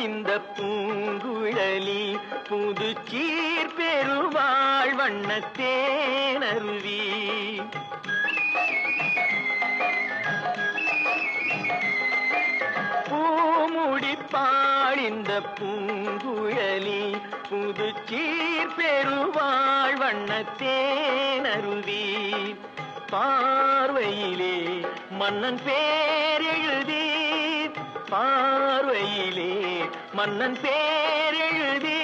பொழிந்த பூங்குழலி புதுச்சீர் பெருவாழ் வண்ணத்தேனருவி பூமுடிப்பாழிந்த பூங்குழலி புதுச்சீர் பெருவாழ் வண்ணத்தேனருவி பார்வையிலே மன்னன் பேர் எழுதி பார்வையிலே மன்னன் பேரெழுதி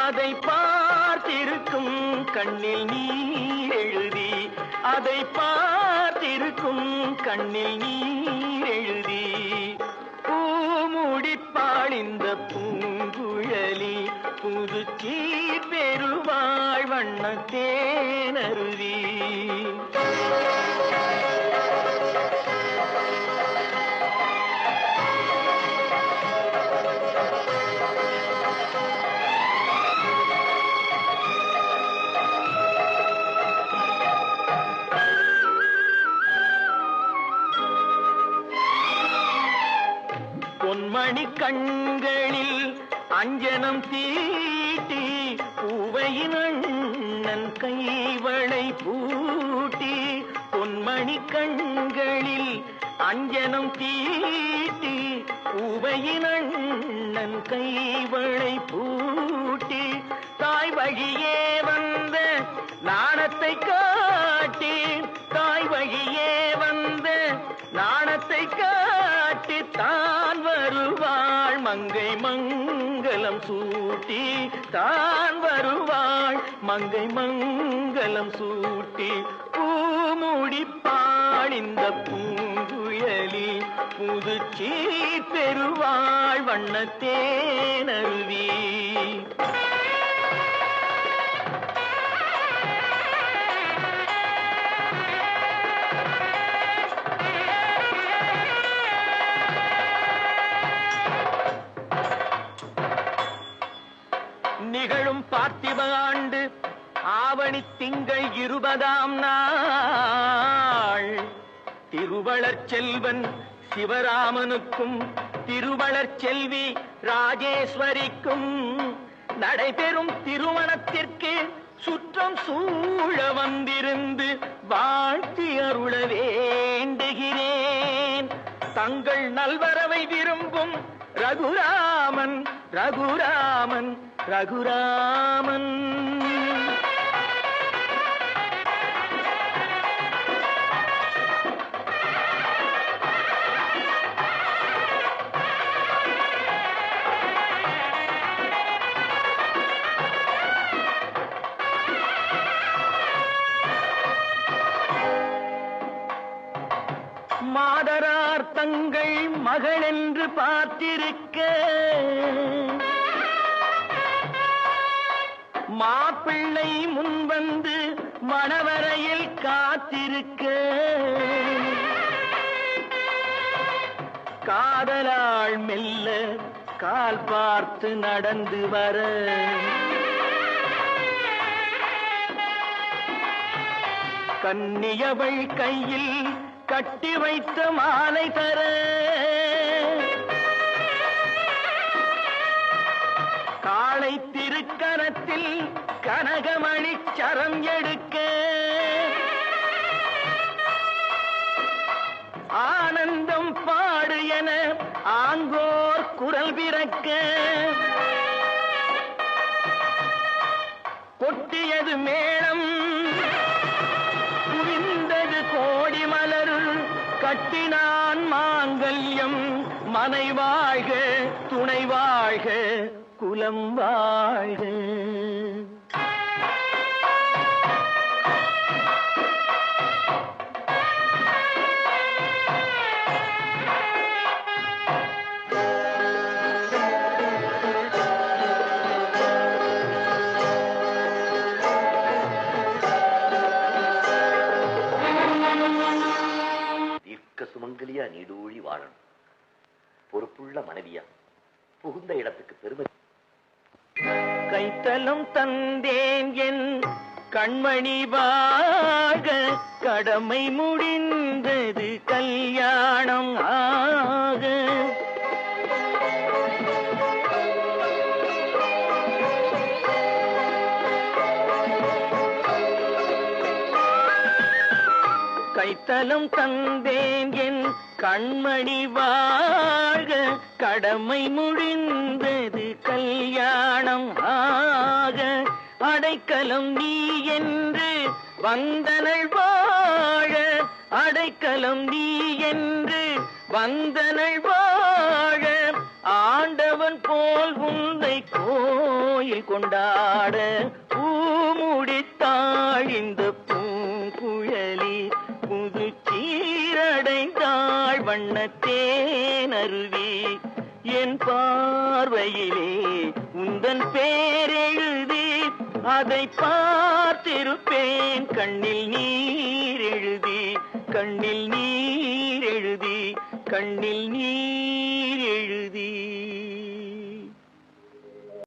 அதை பார்த்திருக்கும் கண்ணில் நீ எழுதி அதை பார்த்திருக்கும் கண்ணில் நீ எழுதி. பூமுடிப்பாள் இந்த பூங்குழலி புது சீர் பெருவாழ் வண்ணத்தேனருவி பொன்மணி கண்களில் அஞ்சனம் தீட்டி பூவையின் அண்ணன் கைவளை பூட்டி பொன்மணி கண்களில் அஞ்சனம் தீட்டி பூவையின் அண்ணன் கைவளை பூட்டி தாய் வழியே வந்த நாணத்தை மங்கை மங்களம் சூட்டி தான் வருவாள். மங்கை மங்களம் சூட்டி பூமுடிப்பாள் இந்த பூங்குழலி புது சீர் பெருவாள் வண்ணத்தேனருவி பார்த்திப ஆண்டு ஆவணி திங்கள் இருபதாம் நாள். திருவளர் செல்வன் சிவராமனுக்கும் திருவளர் செல்வி ராஜேஸ்வரிக்கும் நடைபெறும் திருமணத்திற்கு சுற்றம் சூழ வந்திருந்து வாழ்த்தி அருள வேண்டுகிறேன். தங்கள் நல்வரவை விரும்பும் ரகுராமன் ரகுராமன் ரகுராமன் மாதரார் தங்கள் மகள் என்று பார்த்திருக்க. மாப்பிள்ளை முன்வந்து மணவரையில் காத்திருக்க. காதலாள் மெல்ல கால் பார்த்து நடந்து வர. கன்னியவள் கையில் கட்டி வைத்த மாலை தர. காளை திருக்கரத்தில் கனகமணி சரம் எடுக்க. ஆனந்தம் பாடு என ஆங்கோர் குரல் பிறக்க கொட்டியது மேல் கட்டினான் மாங்கல்யம் மனை வாழ்க துணை வாழ்க குலம் வாழ்க. தீர்க்க சுமங்கலியா நீடூழி வாழணும். பொறுப்புள்ள மனைவியா புகுந்த இடத்துக்கு பெருமை. கைத்தலம் தந்தேன் என் கண்மணி வாக கடமை முடிந்தது கல்யாணம் ஆக. கைத்தலம் தந்தேன் என் கண்மணி வாழ்க. கடமை முடிந்தது கல்யாணம் ஆக. அடைக்கலம் நீ என்று வந்தனள் வாழ. அடைக்கலம் நீ என்று வந்தனள் வாழ. ஆண்டவன் போல் உந்தை கோயில் கொண்டாட. பூ முடித்தாழிந்த சீரடைந்தாள் வண்ணத்தேனருவி என் பார்வையிலே உந்தன் பேரெழுதி அதை பார்த்திருப்பேன். கண்ணில் நீர் எழுதி கண்ணில் நீர் எழுதி கண்ணில் நீர்